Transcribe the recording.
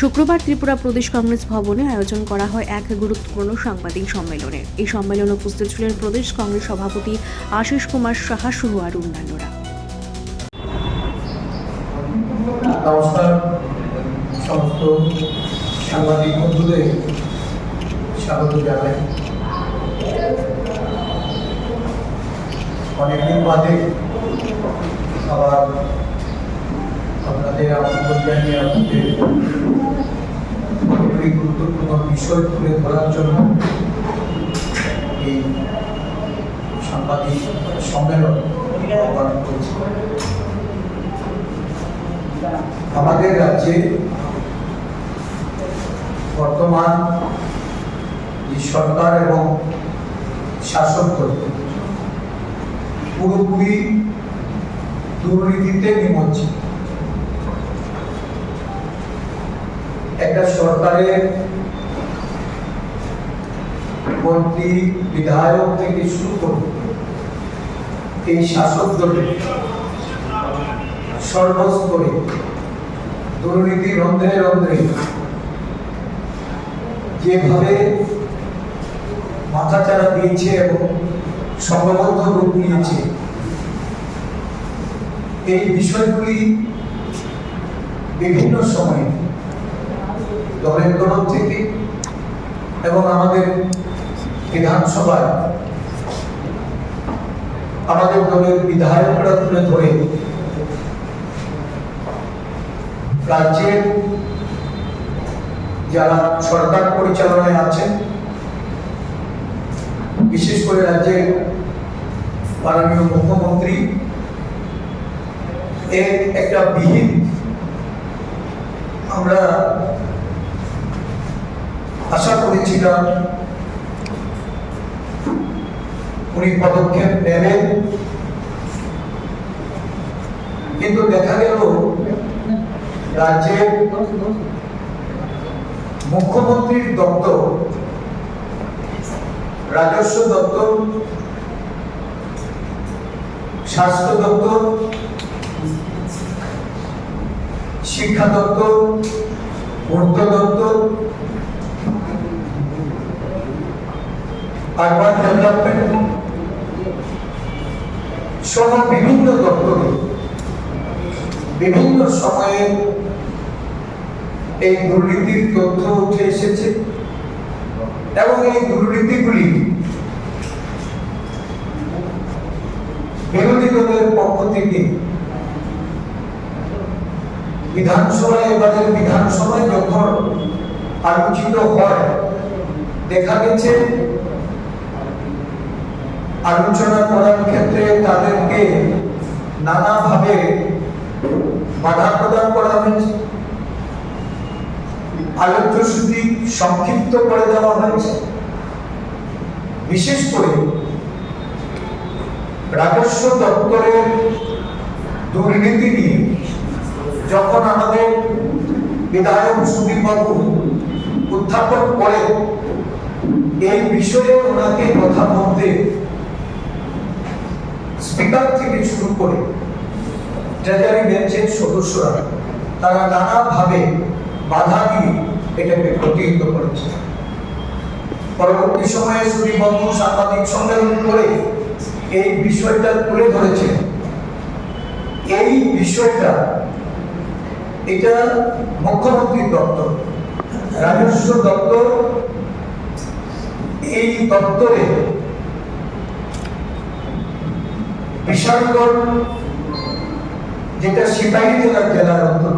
শুক্রবার ত্রিপুরা প্রদেশ কংগ্রেস ভবনে আয়োজন করা হয় এক গুরুত্বপূর্ণ সাংবাদিক সম্মেলনে। এই সম্মেলনে উপস্থিত ছিলেন প্রদেশ কংগ্রেস সভাপতি আশিস কুমার সাহা সহ আর অন্যান্যরা। অনেকদিন বাদে আবার আপনাদের আপনাদের একটি গুরুত্বপূর্ণ বিষয় তুলে ধরার জন্য এই সাংবাদিক সম্মেলন আহ্বান করেছি। আমাদের রাজ্যে বর্তমান যে সরকার এবং শাসক দল, পুরোপুরি দুর্নীতিতে নিমজ্জিত। একটা সরকারের মন্ত্রী, বিধায়ক থেকে শুরু করে এই শাসক দলের সর্বস্তরে দুর্নীতি রন্ধ্রে রন্ধ্রে যেভাবে মাথাচাড়া দিয়েছে এবং সংঘবদ্ধ রূপ নিয়েছে, এই বিষয়গুলি বিভিন্ন সময়ে দলের তরফ থেকে এবং আমাদের বিধানসভায় আমাদের দলের বিধায়করা তুলে ধরে রাজ্যের যারা সরকার পরিচালনায় আছেন, বিশেষ করে রাজ্যের মাননীয় মুখ্যমন্ত্রী, এর একটা বিহিত আমরা আশা করেছিলাম উনি পদক্ষেপ নেবেন। কিন্তু দেখা গেল, রাজ্যের মুখ্যমন্ত্রীর দপ্তর, রাজস্ব দপ্তর, স্বাস্থ্য দপ্তর, শিক্ষা দপ্তর অর্থ দপ্তর আরবান ডেভেলপমেন্ট সহ বিভিন্ন দপ্তরে বিভিন্ন সময়ে এই দুর্নীতির তথ্য উঠে এসেছে এবং এই দুর্নীতিগুলি বিরোধী দলের পক্ষ থেকে বিধানসভায়, এবারের বিধানসভায় যখন আলোচিত হয়, দেখা গেছে আলোচনা করার ক্ষেত্রে তাদেরকে নানাভাবে বাধা প্রদান করা হয়েছে। আলোচ্য সূচি সংক্ষিপ্ত করে দেওয়া হয়েছে। বিশেষ করে রাজস্ব দপ্তরের দুর্নীতি নিয়ে যখন আমাদের বিধায়ক সুদীপ বাবু উত্থাপন করে এই বিষয়ে ওনাকে কথা বলতে স্পিকার থেকে শুরু করে ট্রেজারি বেঞ্চের সদস্যরা তারা নানাভাবে বাধা দিয়ে এটাকে প্রতিহিত করেছে। পরবর্তী সময়ে সুদীপবাবু সাংবাদিক সম্মেলন করে এই বিষয়টা তুলে ধরেছে। এই বিষয়টা এটা মুখ্যমন্ত্রী দপ্তর, রাজস্ব দপ্তর এই দপ্তরে বিশালগড় যেটা সিপাহী জেলার জেলার অন্তর্গত।